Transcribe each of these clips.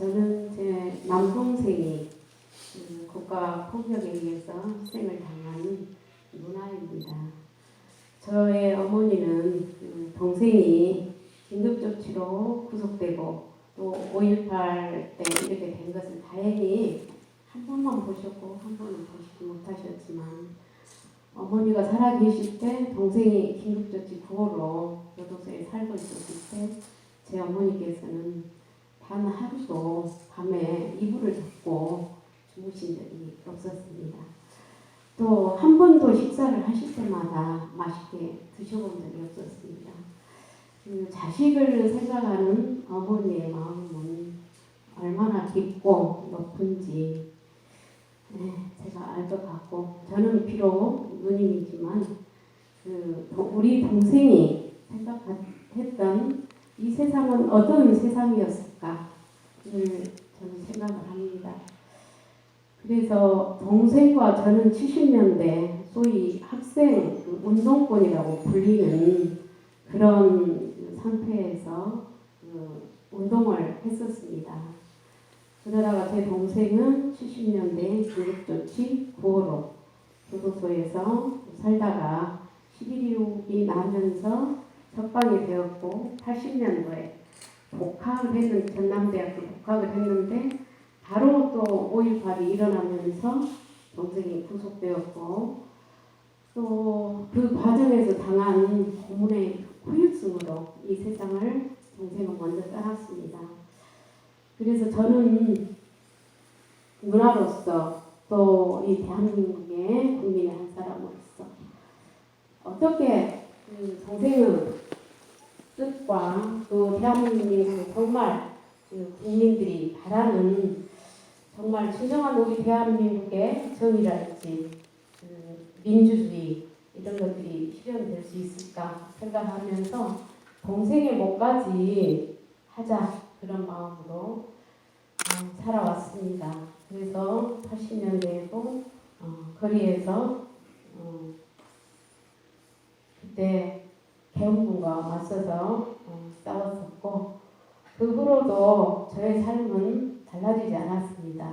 저는 제 남동생이 그 국가 폭력에 의해서 희생을 당한 누나입니다. 저의 어머니는 그 동생이 긴급조치로 구속되고 또 5.18 때 이렇게 된 것을 다행히 한 번만 보셨고 한 번은 보시지 못하셨지만 어머니가 살아계실 때 동생이 긴급조치 구호로 교도소에 살고 있었을 때 제 어머니께서는 단 하루도 밤에 이불을 덮고 주무신 적이 없었습니다. 또 한 번도 식사를 하실 때마다 맛있게 드셔본 적이 없었습니다. 그 자식을 생각하는 어머니의 마음은 얼마나 깊고 높은지 네, 제가 알 것 같고 저는 비록 누님이지만 그 우리 동생이 생각했던 이 세상은 어떤 세상이었을까를 저는 생각을 합니다. 그래서 동생과 저는 70년대 소위 학생 그 운동권이라고 불리는 그런 그 상태에서 그 운동을 했었습니다. 그러다가 제 동생은 70년대 긴급조치 9호로 교도소에서 살다가 11.26이 나면서 석방이 되었고 80년도에 복학을 했는 전남대학교 복학을 했는데 바로 또 5.18이 일어나면서 동생이 구속되었고 또 그 과정에서 당한 고문의 후유증으로 이 세상을 동생은 먼저 떠났습니다. 그래서 저는 누나로서 또 이 대한민국의 국민의 한 사람으로서 어떻게 그 동생의 뜻과 또 대한민국의 정말 그 국민들이 바라는 정말 진정한 우리 대한민국의 정의랄지 그 민주주의 이런 것들이 실현될 수 있을까 생각하면서 동생의 목까지 하자 그런 마음으로 어, 살아왔습니다. 그래서 80년대에도 어, 거리에서 어, 그때 개헌군과 맞서서 어, 싸웠었고 그 후로도 저의 삶은 달라지지 않았습니다.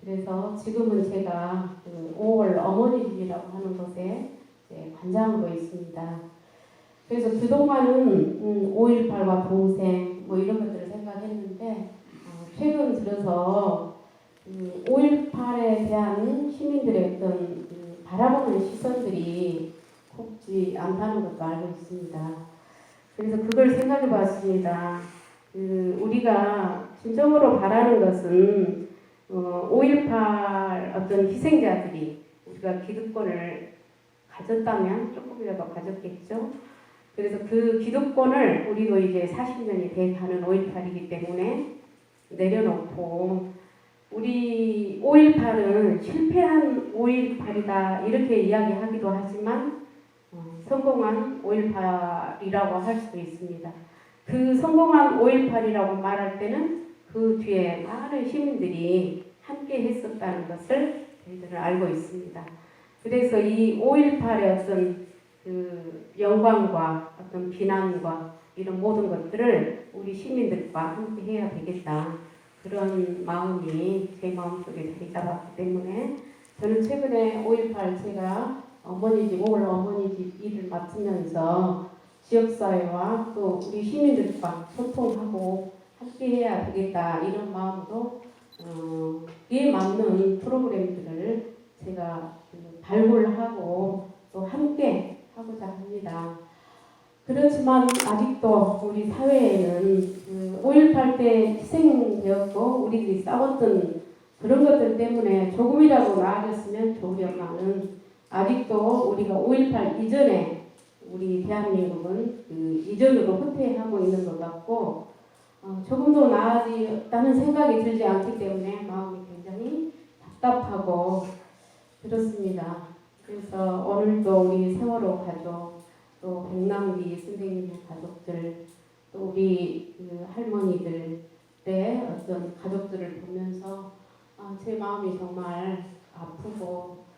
그래서 지금은 제가 그 5월 어머니 집이라고 하는 곳에 관장으로 있습니다. 그래서 그동안은 음, 5.18과 동생 뭐 이런 것들을 생각했는데 어, 최근 들어서 음, 5.18에 대한 시민들의 어떤 음, 바라보는 시선들이 곱지 않다는 것도 알고 있습니다. 그래서 그걸 생각해 봤습니다. 그 우리가 진정으로 바라는 것은 어, 5.18 어떤 희생자들이 우리가 기득권을 가졌다면 조금이라도 가졌겠죠. 그래서 그 기득권을 우리도 이제 40년이 돼 가는 5.18이기 때문에 내려놓고 우리 5.18은 실패한 5.18이다 이렇게 이야기하기도 하지만 어, 성공한 5.18이라고 할 수도 있습니다. 그 성공한 5.18이라고 말할 때는 그 뒤에 많은 시민들이 함께 했었다는 것을 저희들은 알고 있습니다. 그래서 이 5.18의 어떤 그 영광과 어떤 비난과 이런 모든 것들을 우리 시민들과 함께 해야 되겠다. 그런 마음이 제 마음속에 자리 잡았기 때문에 저는 최근에 5.18 제가 어머니 집, 5월 어머니 집 일을 맡으면서 지역사회와 또 우리 시민들과 소통하고 함께 해야 되겠다 이런 마음으로 어, 이에 맞는 프로그램들을 제가 그 발굴하고 또 함께 하고자 합니다. 그렇지만 아직도 우리 사회에는 그5.18 때 희생되었고 우리들이 싸웠던 그런 것들 때문에 조금이라도 나아졌으면 좋으련만은 아직도 우리가 5.18 이전에 우리 대한민국은 그 이전으로 후퇴하고 있는 것 같고 어, 조금도 나아졌다는 생각이 들지 않기 때문에 마음이 굉장히 답답하고 그렇습니다. 그래서 오늘도 우리 세월호 가족 또 백남기 선생님 가족들 또 우리 그 할머니들의 어떤 가족들을 보면서 아, 제 마음이 정말 아프고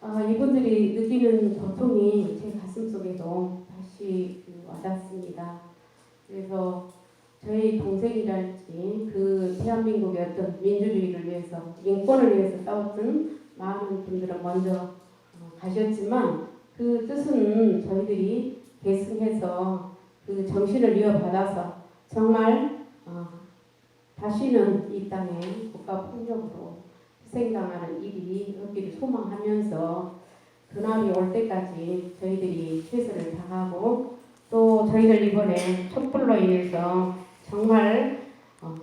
아, 이분들이 느끼는 고통이 제 가슴 속에도 다시 그 와닿습니다. 그래서 저희 동생이랄지 그 대한민국의 어떤 민주주의를 위해서 인권을 위해서 싸웠던 많은 분들은 먼저 어, 가셨지만 그 뜻은 저희들이 계승해서 그 정신을 이어받아서 정말 어, 다시는 이 땅에 국가 폭력으로 희생당하는 일이 없기를 소망하면서 그날이 올 때까지 저희들이 최선을 다하고 또 저희들 이번에 촛불로 인해서 정말 어,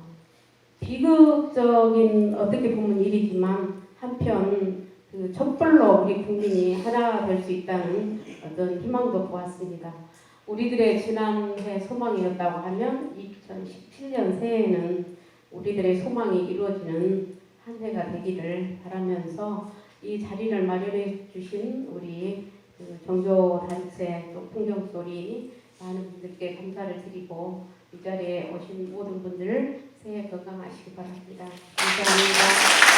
비극적인 어떻게 보면 일이지만 한편 그 촛불로 우리 국민이 하나 될 수 있다는 어떤 희망도 보았습니다. 우리들의 지난해 소망이었다고 하면 2017년 새해에는 우리들의 소망이 이루어지는 한 해가 되기를 바라면서 이 자리를 마련해 주신 우리 그 종교 단체 또 풍경 소리 많은 분들께 감사를 드리고 이 자리에 오신 모든 분들 새해 건강하시기 바랍니다. 감사합니다.